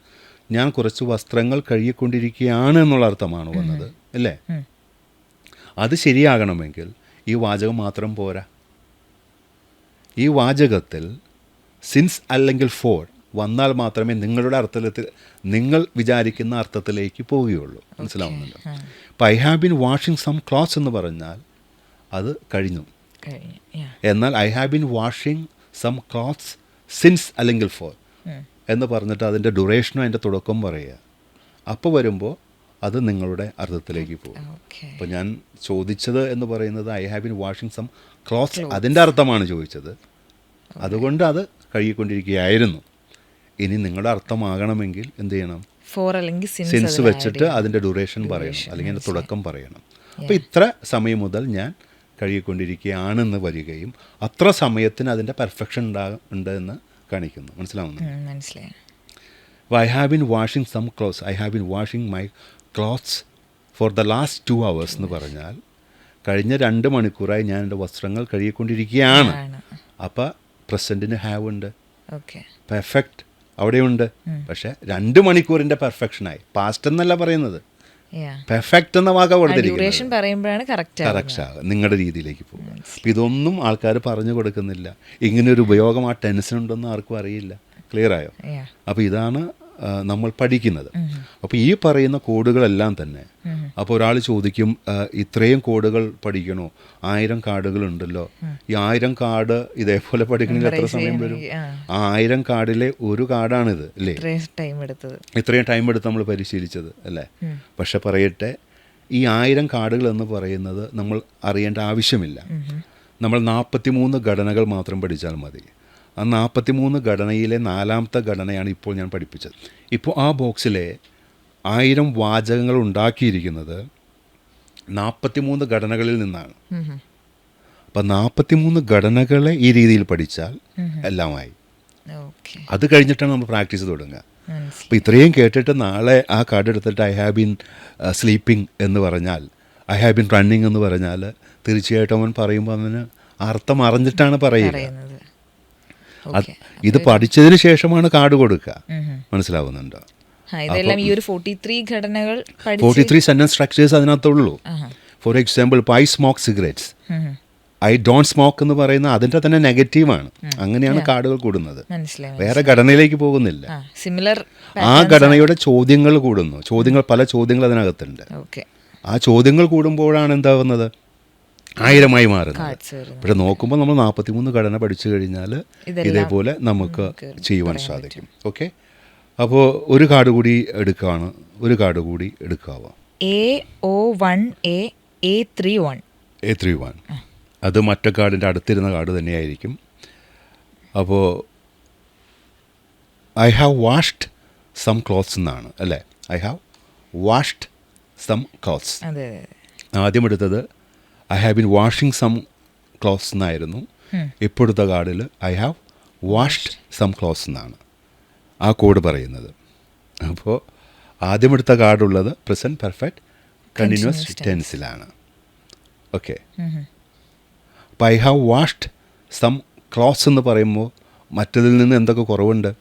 ഞാൻ കുറച്ച് വസ്ത്രങ്ങൾ കഴുകിക്കൊണ്ടിരിക്കുകയാണ് എന്നുള്ള അർത്ഥമാണ് വന്നത് അല്ലേ? അത് ശരിയാകണമെങ്കിൽ ഈ വാചകം മാത്രം പോരാ. ഈ വാചകത്തിൽ സിൻസ് അല്ലെങ്കിൽ ഫോർ വന്നാൽ മാത്രമേ നിങ്ങളുടെ അർത്ഥത്തിൽ നിങ്ങൾ വിചാരിക്കുന്ന അർത്ഥത്തിലേക്ക് പോവുകയുള്ളൂ. മനസ്സിലാവുന്നുണ്ട്? അപ്പോൾ I have been washing some clothes എന്ന് പറഞ്ഞാൽ അത് കഴിഞ്ഞു. കഴിഞ്ഞു. എന്നാൽ I have been washing some clothes since അല്ലെങ്കിൽ ഫോർ എന്ന് പറഞ്ഞിട്ട് അതിന്റെ ഡ്യൂറേഷനും അതിന്റെ തുടക്കം പറയുക. അപ്പോൾ വരുമ്പോൾ അത് നിങ്ങളുടെ അർത്ഥത്തിലേക്ക് പോകും. അപ്പോൾ ഞാൻ ചോദിച്ചത് എന്ന് പറയുന്നത് I have been washing some clothes അതിന്റെ അർത്ഥമാണ് ചോദിച്ചത്. അതുകൊണ്ട് അത് കഴുകിക്കൊണ്ടിരിക്കുകയായിരുന്നു. ഇനി നിങ്ങളുടെ അർത്ഥമാകണമെങ്കിൽ എന്ത് ചെയ്യണം? ഫോർ അല്ലെങ്കിൽ സിൻസ് വെച്ചിട്ട് അതിന്റെ ഡ്യൂറേഷൻ പറയണം. അല്ലെങ്കിൽ അതിന്റെ തുടക്കം പറയണം. അപ്പോൾ ഇത്ര സമയം മുതൽ ഞാൻ കഴുകിക്കൊണ്ടിരിക്കുകയാണെന്ന് വരികയും അത്ര സമയത്തിന് അതിന്റെ പെർഫെക്ഷൻ ഉണ്ടാ ഉണ്ട് എന്ന് കാണിക്കുന്നു. മനസ്സിലാവുന്നു? മനസ്സിലായി. അപ്പോൾ I have been washing some clothes I have been washing my clothes for the last two hours എന്ന് പറഞ്ഞാൽ കഴിഞ്ഞ രണ്ട് മണിക്കൂറായി ഞാൻ എന്റെ വസ്ത്രങ്ങൾ കഴുകിക്കൊണ്ടിരിക്കുകയാണ്. അപ്പോൾ പ്രസന്റിന് ഹാവ് ഉണ്ട്. ഓക്കെ പെർഫെക്റ്റ് അവിടെയുണ്ട്. പക്ഷേ രണ്ട് മണിക്കൂറിന്റെ പെർഫെക്ഷനായി. പാസ്റ്റ് എന്നല്ല പറയുന്നത്. പെർഫെക്റ്റ് എന്ന വാക്ക് കൊടുത്തിരിക്കുന്നത്. നിങ്ങളുടെ രീതിയിലേക്ക് പോകും അപ്പം ഇതൊന്നും ആൾക്കാർ പറഞ്ഞു കൊടുക്കുന്നില്ല. ഇങ്ങനെ ഒരു ഉപയോഗം ആ ടെൻഷൻ ഉണ്ടെന്ന് ആർക്കും അറിയില്ല. ക്ലിയർ ആയോ? അപ്പൊ അപ്പോൾ ഇതാണ് നമ്മൾ പഠിക്കുന്നത്. അപ്പോൾ ഈ പറയുന്ന കോഡുകളെല്ലാം തന്നെ അപ്പോൾ ഒരാൾ ചോദിക്കും ഇത്രയും കോഡുകൾ പഠിക്കണോ? ആയിരം കാർഡുകളുണ്ടല്ലോ ഈ ആയിരം കാർഡ് ഇതേപോലെ പഠിക്കണമെങ്കിൽ എത്ര സമയം വരും? ആയിരം കാർഡിലെ ഒരു കാർഡാണിത് അല്ലേ? ഇത്രയും ടൈം എടുത്ത് നമ്മൾ പരിശീലിച്ചത് അല്ലേ? പക്ഷെ പറയട്ടെ ഈ ആയിരം കാർഡുകൾ എന്ന് പറയുന്നത് നമ്മൾ അറിയേണ്ട ആവശ്യമില്ല. നമ്മൾ നാൽപ്പത്തി മൂന്ന് ഘടനകൾ മാത്രം പഠിച്ചാൽ മതി. ആ നാൽപ്പത്തി മൂന്ന് ഘടനയിലെ നാലാമത്തെ ഘടനയാണ് ഇപ്പോൾ ഞാൻ പഠിപ്പിച്ചത്. ഇപ്പോൾ ആ ബോക്സിലെ ആയിരം വാചകങ്ങൾ ഉണ്ടാക്കിയിരിക്കുന്നത് നാൽപ്പത്തി മൂന്ന് ഘടനകളിൽ നിന്നാണ്. അപ്പം നാൽപ്പത്തി മൂന്ന് ഘടനകളെ ഈ രീതിയിൽ പഠിച്ചാൽ എല്ലാമായി. അത് കഴിഞ്ഞിട്ടാണ് നമ്മൾ പ്രാക്ടീസ് തുടങ്ങുക. അപ്പം അപ്പോൾ ഇത്രയും കേട്ടിട്ട് നാളെ ആ കാർഡ് എടുത്തിട്ട് ഐ ഹാവ് ബീൻ സ്ലീപ്പിംഗ് എന്ന് പറഞ്ഞാൽ ഐ ഹാവ് ബീൻ റണ്ണിങ് എന്ന് പറഞ്ഞാൽ തീർച്ചയായിട്ടും അവൻ പറയുമ്പോൾ അവന് അർത്ഥം അറിഞ്ഞിട്ടാണ് പറയുക. ഇത് പഠിച്ചതിന് ശേഷമാണ് കാർഡ് കൊടുക്കുക. മനസ്സിലാവുന്നുണ്ടോ? ഇതെല്ലാം ഈ ഒരു ഫോർട്ടി ത്രീ ഘടനകൾ ഫോർട്ടി പഠിച്ച് three sentence structures അതിനകത്തുള്ളൂ. For example I smoke cigarettes. I don't smoke എന്ന് പറയുന്ന അതിന്റെ തന്നെ നെഗറ്റീവ് ആണ്. അങ്ങനെയാണ് കാർഡുകൾ കൂടുന്നത്. വേറെ ഘടനയിലേക്ക് പോകുന്നില്ല. സിമിലർ ആ ഘടനയുടെ ചോദ്യങ്ങൾ കൂടുന്നു. ചോദ്യങ്ങൾ പല ചോദ്യങ്ങൾ അതിനകത്തുണ്ട്. ആ ചോദ്യങ്ങൾ കൂടുമ്പോഴാണ് എന്താവുന്നത്? ആയിരമായി മാറുന്നത്. പക്ഷെ നോക്കുമ്പോൾ നമ്മൾ നാൽപ്പത്തിമൂന്ന് ഘടന പഠിച്ചു കഴിഞ്ഞാൽ ഇതേപോലെ നമുക്ക് ചെയ്യുവാൻ സാധിക്കും. ഓക്കെ? അപ്പോൾ ഒരു കാർഡ് കൂടി എടുക്കുകയാണ് ഒരു കാർഡ് കൂടി എടുക്കാവോ? A O one A A three one A three one അത് മറ്റേ കാർഡിന്റെ അടുത്തിരുന്ന കാർഡ് തന്നെയായിരിക്കും. അപ്പോൾ I have washed some clothes എന്നാണ് അല്ലേ? I have washed some clothes ആദ്യം എടുത്തത് I have been washing some clothes എന്നായിരുന്നു. ഇപ്പോഴത്തെ കാർഡിൽ I have washed some clothes എന്നാണ്. ആ കോഡ് പറയുന്നത്. അപ്പോൾ ആദ്യം എടുത്ത കാർഡുള്ളത് പ്രസന്റ് പെർഫെക്റ്റ് കണ്ടിന്യൂസ്. ടെൻസിലാണ് ഓക്കെ അപ്പോൾ I have washed some clothes എന്ന് പറയുമ്പോൾ മറ്റതിൽ നിന്ന് എന്തൊക്കെ കുറവുണ്ട്?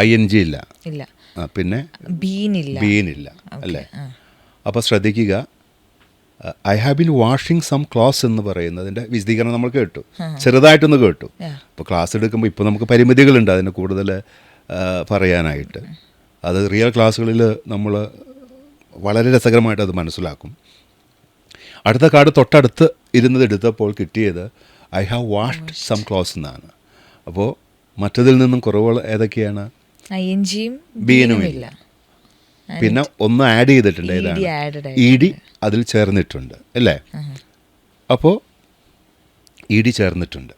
ഐ എൻ ജി ഇല്ല. പിന്നെ ബീനില്ല. അല്ലേ? അപ്പോൾ ശ്രദ്ധിക്കുക. I have been washing some clothes എന്ന് പറയുന്നതിന്റെ വിശദീകരണം നമ്മൾ കേട്ടു. ചെറുതായിട്ടൊന്ന് കേട്ടു. അപ്പോൾ ക്ലാസ് എടുക്കുമ്പോൾ ഇപ്പോൾ നമുക്ക് പരിമിതികളുണ്ട് അതിന് കൂടുതൽ പറയാനായിട്ട്. അത് റിയൽ ക്ലാസ്സുകളിൽ നമ്മൾ വളരെ രസകരമായിട്ട് അത് മനസ്സിലാക്കും. അടുത്ത കാർഡ് തൊട്ടടുത്ത് ഇരുന്നത് എടുത്തപ്പോൾ കിട്ടിയത് I have washed some clothes എന്നാണ്. അപ്പോൾ മറ്റതിൽ നിന്നും കുറവുകൾ ഏതൊക്കെയാണ്? ഐ പിന്നെ ഒന്ന് ആഡ് ചെയ്തിട്ടുണ്ട് ഏതാണ്? added ഇ ഡി അതിൽ ചേർന്നിട്ടുണ്ട് അല്ലേ? അപ്പോൾ ഇ ഡി ചേർന്നിട്ടുണ്ട്.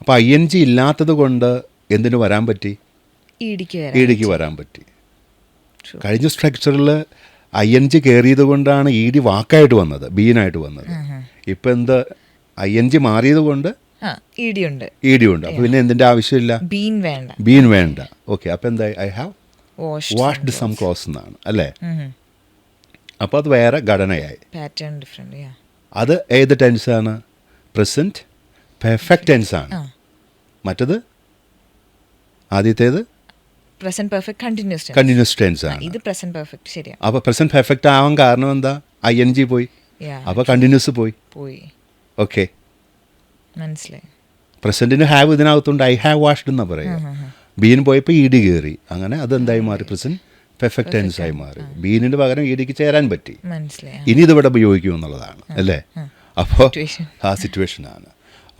അപ്പോൾ ഐ എൻ ജി ഇല്ലാത്തത് കൊണ്ട് എന്തിനു വരാൻ പറ്റി? ഇടിക്ക് ഇ ഡിക്ക് വരാൻ പറ്റി. കഴിഞ്ഞ സ്ട്രക്ചറിൽ ഐ എൻ ജി കയറിയത് കൊണ്ടാണ് ഇ ഡി വാക്കായിട്ട് വന്നത് ബീനായിട്ട് വന്നത്. ഇപ്പം എന്ത്? ഐ എൻ ജി മാറിയത് കൊണ്ട് ആ ഡി ഉണ്ട്. ഇ ഡി ഉണ്ട്. അപ്പോൾ പിന്നെ എന്തിന്റെ ആവശ്യമില്ല? ബീൻ വേണ്ട. ബീൻ വേണ്ട. ഓക്കെ അപ്പോൾ എന്തായി? I have washed some clothes എന്നാണ് അല്ലേ? അപ്പോൾ അത് വേറെ ഘടനയായി. പാറ്റേൺ ഡിഫറെന്റ് അത് ഏത് ടെൻസാണ് പ്രസന്റ് പെർഫെക്റ്റ് ടെൻസാണ് മറ്റത്? ആദ്യത്തേത്? Present perfect continuous continuous tense ആണ്. ഇത് പ്രസന്റ് പെർഫെക്റ്റ് ശരിയാ. അപ്പോൾ പ്രസന്റ് പെർഫെക്റ്റ് ആവാൻ കാരണം എന്താ? ഐ എൻ ജി പോയി അപ്പോൾ കണ്ടിന്യൂസ് പോയി. പോയി. ഓക്കെ മനസ്സിലായി. പ്രസന്റിന് ഹാവ് ഇതിനകത്തുണ്ട്. ഐ ഹാവ് വാഷ്ഡ് എന്നാ പറയുക. ബീൻ പോയപ്പോൾ ഇ ഡി കയറി. അങ്ങനെ അതെന്തായി മാറി പ്രസന്റ് പെർഫെക്റ്റ് ടെൻസ് ആയി മാറി. ബീനിന് പകരം ഇടിക്ക് ചേരാൻ പറ്റി. മനസ്സിലായി ഇനി ഇതിവിടെ ഉപയോഗിക്കും എന്നുള്ളതാണ് അല്ലേ? അപ്പോൾ. ആ സിറ്റുവേഷനാണ്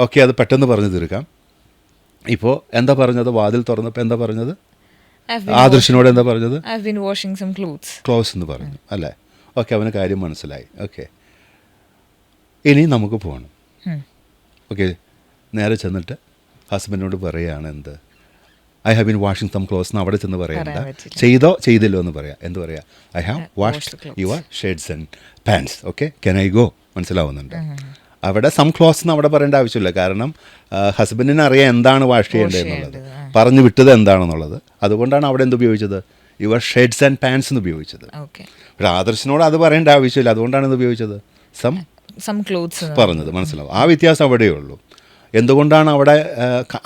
ഓക്കെ അത് പെട്ടെന്ന് പറഞ്ഞു തീർക്കാം. ഇപ്പോൾ എന്താ പറഞ്ഞത്? വാതിൽ തുറന്നപ്പോൾ എന്താ പറഞ്ഞത്? ആദർശിനോട് എന്താ പറഞ്ഞത്? ക്ലോസ് എന്ന് പറഞ്ഞു അല്ലേ? ഓക്കെ അവന് കാര്യം മനസ്സിലായി. ഓക്കെ ഇനി നമുക്ക് പോകണം ഓക്കെ നേരെ ചെന്നിട്ട് ഹസ്ബൻഡിനോട് പറയുകയാണ് എന്ത്? I have been washing some clothes എന്ന് അവിടെ ചെന്ന് പറയണ്ട. ചെയ്തോ ചെയ്തില്ലോ എന്ന് പറയാം. എന്ത് പറയാ? I have wash washed. Your shirts and pants okay can I go മനസ്സിലാവുന്നുണ്ട്. അവിടെ സം ക്ലോസ് എന്ന് അവിടെ പറയേണ്ട ആവശ്യമില്ല. കാരണം ഹസ്ബൻഡിന് അറിയാം എന്താണ് വാഷ് ചെയ്യേണ്ടത് എന്നുള്ളത്. പറഞ്ഞു വിട്ടത് എന്താണെന്നുള്ളത്. അതുകൊണ്ടാണ് അവിടെ എന്ത് ഉപയോഗിച്ചത്? യുവർ ഷെയ്ഡ്സ് ആൻഡ് പാൻസ് എന്ന് ഉപയോഗിച്ചത്. ഒരു ആദർശിനോട് അത് പറയേണ്ട ആവശ്യമില്ല. അതുകൊണ്ടാണ് ഇത് ഉപയോഗിച്ചത്? സം സം ക്ലോത്ത്സ് പറഞ്ഞത്. മനസ്സിലാവും. ആ വ്യത്യാസം അവിടെയേ ഉള്ളൂ. എന്തുകൊണ്ടാണ് അവിടെ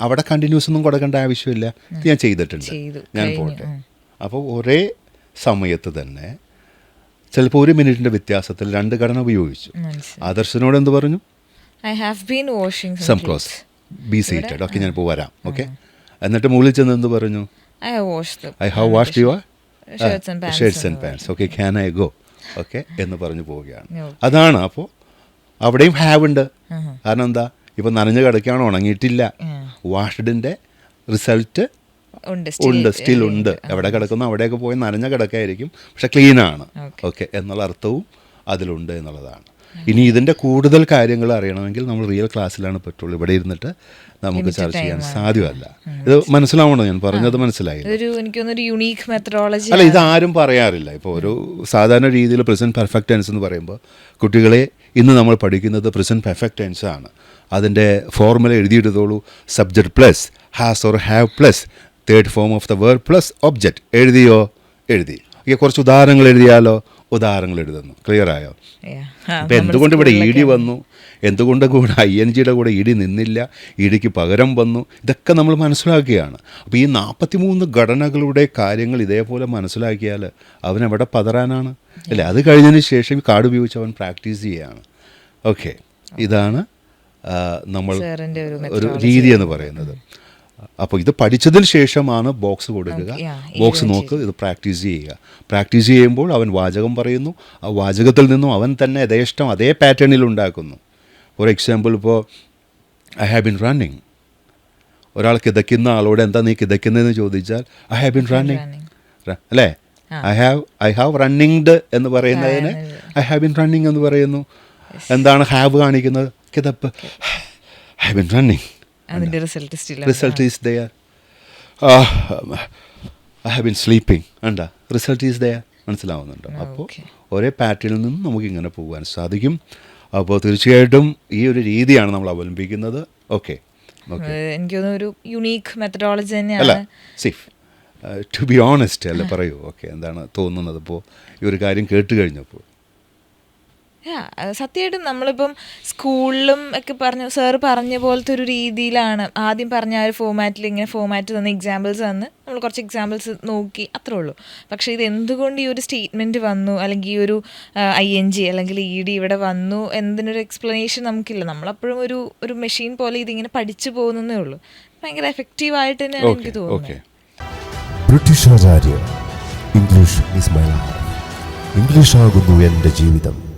അവിടെ കണ്ടിന്യൂസ് ഒന്നും കൊടുക്കേണ്ട ആവശ്യമില്ല? ഇത് ഞാൻ ചെയ്തിട്ടുണ്ട്. ഞാൻ പോട്ടെ. അപ്പോൾ ഒരേ സമയത്ത് തന്നെ ചിലപ്പോൾ ഒരു മിനിറ്റിന്റെ വ്യത്യാസത്തിൽ രണ്ട് ഘടന ഉപയോഗിച്ചു. ആദർശനോട് എന്ത് പറഞ്ഞു? I have been washing some clothes be seated okay ഞാൻ ഇപ്പോൾ വരാം ഓക്കെ എന്നിട്ട് മുകളിൽ ചെന്ന് എന്ത് പറഞ്ഞു? I have wash I have washed your shirts and pants okay can I go okay എന്ന് പറഞ്ഞു പോവുകയാണ്. അതാണ് അപ്പോൾ അവിടെയും ഹാവ് ഉണ്ട്. കാരണം എന്താ? ഇപ്പം നനഞ്ഞ കിടക്കുകയാണ്? ഉണങ്ങിയിട്ടില്ല. വാഷ്ഡിന്റെ റിസൾട്ട് ഉണ്ട്. സ്റ്റിൽ ഉണ്ട്. എവിടെ കിടക്കുന്നു? അവിടെയൊക്കെ പോയി നനഞ്ഞ കിടക്കായിരിക്കും പക്ഷെ ക്ലീനാണ്. ഓക്കെ എന്നുള്ള അർത്ഥവും അതിലുണ്ട് എന്നുള്ളതാണ്. ഇനി ഇതിന്റെ കൂടുതൽ കാര്യങ്ങൾ അറിയണമെങ്കിൽ നമ്മൾ റിയൽ ക്ലാസ്സിലാണ് പറ്റുള്ളൂ ഇവിടെ ഇരുന്നിട്ട് നമുക്ക് ചർച്ച ചെയ്യാൻ സാധ്യമല്ല. ഇത് മനസ്സിലാവണോ ഞാൻ പറഞ്ഞത് മനസ്സിലായി അല്ല ഇത് ആരും പറയാറില്ല. ഇപ്പോൾ ഒരു സാധാരണ രീതിയിൽ പ്രസന്റ് പെർഫെക്റ്റ് ടെൻസ് എന്ന് പറയുമ്പോൾ കുട്ടികളെ ഇന്ന് നമ്മൾ പഠിക്കുന്നത് പ്രസന്റ് പെർഫെക്റ്റ് ടെൻസ് ആണ്. അതിന്റെ formula എഴുതിയിട്ടതോളൂ subject plus has or have plus third form of the word plus object എഴുതിയോ? എഴുതി. ഓക്കെ കുറച്ച് ഉദാഹരണങ്ങൾ എഴുതിയാലോ? ഉദാഹരണങ്ങൾ എഴുതുന്നു. ക്ലിയർ ആയോ? അപ്പം എന്തുകൊണ്ട് ഇവിടെ ഇ ഡി വന്നു? എന്തുകൊണ്ട് കൂടെ ഐ എൻ ജിയുടെ കൂടെ ഇ ഡി നിന്നില്ല? ഇ ഡിക്ക് പകരം വന്നു? ഇതൊക്കെ നമ്മൾ മനസ്സിലാക്കുകയാണ് അപ്പോൾ ഈ നാൽപ്പത്തി മൂന്ന് ഘടനകളുടെ കാര്യങ്ങൾ ഇതേപോലെ മനസ്സിലാക്കിയാൽ അവനെവിടെ പതറാനാണ്? അല്ലേ? അത് കഴിഞ്ഞതിന് ശേഷം കാർഡ് ഉപയോഗിച്ച് അവൻ പ്രാക്ടീസ് ചെയ്യുകയാണ് ഓക്കെ. ഇതാണ് നമ്മൾ ഒരു രീതി എന്ന് പറയുന്നത്. അപ്പോൾ ഇത് പഠിച്ചതിന് ശേഷമാണ് ബോക്സ് കൊടുക്കുക. ബോക്സ് നോക്ക് ഇത് പ്രാക്ടീസ് ചെയ്യുക. പ്രാക്ടീസ് ചെയ്യുമ്പോൾ അവൻ വാചകം പറയുന്നു. ആ വാചകത്തിൽ നിന്നും അവൻ തന്നെ യഥേഷ്ടം അതേ പാറ്റേണിൽ ഉണ്ടാക്കുന്നു. ഫോർ എക്സാമ്പിൾ ഇപ്പോൾ ഐ ഹാവ് ബിൻ റണ്ണിങ് ഒരാൾ കിതയ്ക്കുന്ന ആളോട് എന്താ നീ കിതയ്ക്കുന്നതെന്ന് ചോദിച്ചാൽ ഐ ഹാവ് ബിൻ റണ്ണിങ് അല്ലേ? I have I have runninged എന്ന് പറയുന്നതിന് ഐ ഹാവ് ബിൻ റണ്ണിങ് എന്ന് പറയുന്നു. എന്താണ് ഹാവ് കാണിക്കുന്നത്? കിതപ്പ് ഐ ഹാവ് ബിൻ റണ്ണിങ് അതിന്റെ result still result is there I have been sleeping ഉണ്ട റിസൾട്ട് ഈസ് ദയർ മനസ്സിലാവുന്നുണ്ടോ? അപ്പോൾ. ഒരേ പാറ്റേണിൽ നിന്നും നമുക്ക് ഇങ്ങനെ പോകാൻ സാധിക്കും. അപ്പോൾ തീർച്ചയായിട്ടും ഈ ഒരു രീതിയാണ് നമ്മൾ അവലംബിക്കുന്നത്. ഓക്കെ എനിക്ക് തോന്നുന്നു ഒരു യുണീക്ക് മെത്തഡോളജി തന്നെയാണ്. സേഫ്. ടു ബി ഓണസ്റ്റ് അല്ലേ പറയൂ. ഓക്കെ എന്താണ് തോന്നുന്നത്? ഇപ്പോൾ ഈ ഒരു കാര്യം കേട്ട് കഴിഞ്ഞപ്പോൾ. സത്യമായിട്ടും നമ്മളിപ്പം സ്കൂളിലും ഒക്കെ പറഞ്ഞു സാറ് പറഞ്ഞ പോലത്തെ ഒരു രീതിയിലാണ് ആദ്യം പറഞ്ഞ ആ ഒരു ഫോമാറ്റിൽ ഇങ്ങനെ ഫോമാറ്റ് തന്ന എക്സാമ്പിൾസ് തന്ന്. നമ്മൾ കുറച്ച് എക്സാമ്പിൾസ് നോക്കി അത്രേ ഉള്ളൂ. പക്ഷേ ഇത് എന്തുകൊണ്ട് ഈ ഒരു സ്റ്റേറ്റ്മെന്റ് വന്നു? അല്ലെങ്കിൽ ഈ ഒരു ഐ എൻ ജി അല്ലെങ്കിൽ ഇ ഡി ഇവിടെ വന്നു എന്തിനൊരു എക്സ്പ്ലനേഷൻ നമുക്കില്ല. നമ്മളപ്പോഴും ഒരു ഒരു മെഷീൻ പോലെ ഇതിങ്ങനെ പഠിച്ചു പോകുന്നേ ഉള്ളൂ. ഭയങ്കര എഫക്റ്റീവായിട്ട് തന്നെയാണ് തന്നെ എനിക്ക് തോന്നുന്നു തോന്നുന്നത്. British Acharya English is my life English ആകുന്നു എന്റെ ജീവിതം.